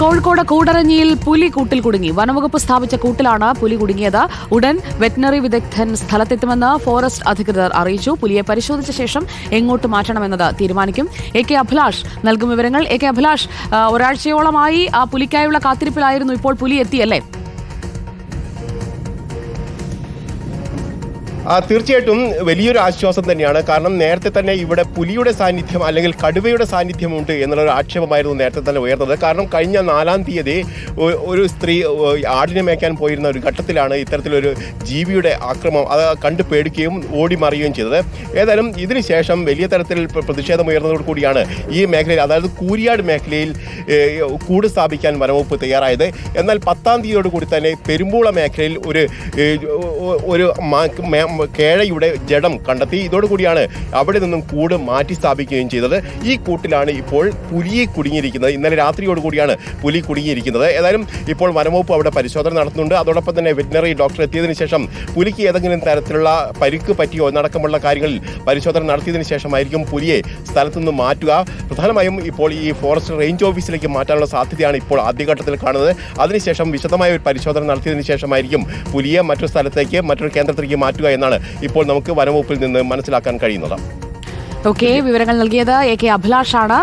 കോഴിക്കോട് കൂടരഞ്ഞിയിൽ പുലി കൂട്ടിൽ കുടുങ്ങി. വനവകുപ്പ് സ്ഥാപിച്ച കൂട്ടിലാണ് പുലി കുടുങ്ങിയത്. ഉടൻ വെറ്റിനറി വിദഗ്ധൻ സ്ഥലത്തെത്തുമെന്ന് ഫോറസ്റ്റ് അധികൃതർ അറിയിച്ചു. പുലിയെ പരിശോധിച്ച ശേഷം എങ്ങോട്ട് മാറ്റണമെന്നത് തീരുമാനിക്കും. എ കെ അഭിലാഷ് നൽകും വിവരങ്ങൾ. എ കെ അഭിലാഷ് ഒരാഴ്ചയോളമായി ആ പുലിക്കായുള്ള കാത്തിരിപ്പിലായിരുന്നു ഇപ്പോൾ പുലി എത്തിയല്ലേ? തീർച്ചയായിട്ടും വലിയൊരു ആശ്വാസം തന്നെയാണ്. കാരണം നേരത്തെ തന്നെ ഇവിടെ പുലിയുടെ സാന്നിധ്യം അല്ലെങ്കിൽ കടുവയുടെ സാന്നിധ്യമുണ്ട് എന്നുള്ളൊരു ആക്ഷേപമായിരുന്നു നേരത്തെ തന്നെ ഉയർന്നത്. കാരണം കഴിഞ്ഞ നാലാം തീയതി ഒരു സ്ത്രീ ആടിനെ മേയ്ക്കാൻ പോയിരുന്ന ഒരു ഘട്ടത്തിലാണ് ഇത്തരത്തിലൊരു ജീവിയുടെ ആക്രമണം അത് കണ്ടു പേടിക്കുകയും ഓടി മറിയുകയും ചെയ്തത്. ഏതായാലും ഇതിനുശേഷം വലിയ തരത്തിൽ പ്രതിഷേധം ഉയർന്നതോടു കൂടിയാണ് ഈ മേഖലയിൽ അതായത് കൂരിയാട് മേഖലയിൽ കൂട് സ്ഥാപിക്കാൻ വനവകുപ്പ് തയ്യാറായത്. എന്നാൽ പത്താം തീയതിയോട് കൂടി തന്നെ പെരുമ്പൂള മേഖലയിൽ ഒരു ഒരു കേഴയുടെ ജഡം കണ്ടെത്തി. ഇതോടുകൂടിയാണ് അവിടെ നിന്നും കൂട് മാറ്റി സ്ഥാപിക്കുകയും ചെയ്തത്. ഈ കൂട്ടിലാണ് ഇപ്പോൾ പുലിയെ കുടുങ്ങിയിരിക്കുന്നത്. ഇന്നലെ രാത്രിയോടുകൂടിയാണ് പുലി കുടുങ്ങിയിരിക്കുന്നത്. ഏതായാലും ഇപ്പോൾ വനംവകുപ്പ് അവിടെ പരിശോധന നടത്തുന്നുണ്ട്. അതോടൊപ്പം തന്നെ വെറ്റിനറി ഡോക്ടർ എത്തിയതിനു ശേഷം പുലിക്ക് ഏതെങ്കിലും തരത്തിലുള്ള പരിക്ക് പറ്റിയോ എന്നടക്കമുള്ള കാര്യങ്ങളിൽ പരിശോധന നടത്തിയതിനു ശേഷമായിരിക്കും പുലിയെ സ്ഥലത്തു നിന്ന് മാറ്റുക. പ്രധാനമായും ഇപ്പോൾ ഈ ഫോറസ്റ്റ് റേഞ്ച് ഓഫീസിലേക്ക് മാറ്റാനുള്ള സാധ്യതയാണ് ഇപ്പോൾ ആദ്യഘട്ടത്തിൽ കാണുന്നത്. അതിനുശേഷം വിശദമായ ഒരു പരിശോധന നടത്തിയതിനു ശേഷമായിരിക്കും പുലിയെ മറ്റൊരു സ്ഥലത്തേക്ക് മറ്റൊരു കേന്ദ്രത്തിലേക്ക് മാറ്റുക എന്നാണ് ഇപ്പോൾ നമുക്ക് വനംവകുപ്പിൽ നിന്ന് മനസ്സിലാക്കാൻ കഴിയുന്നത്. ഓക്കെ വിവരങ്ങൾ നൽകിയത് എ കെ അഭിലാഷാണ്.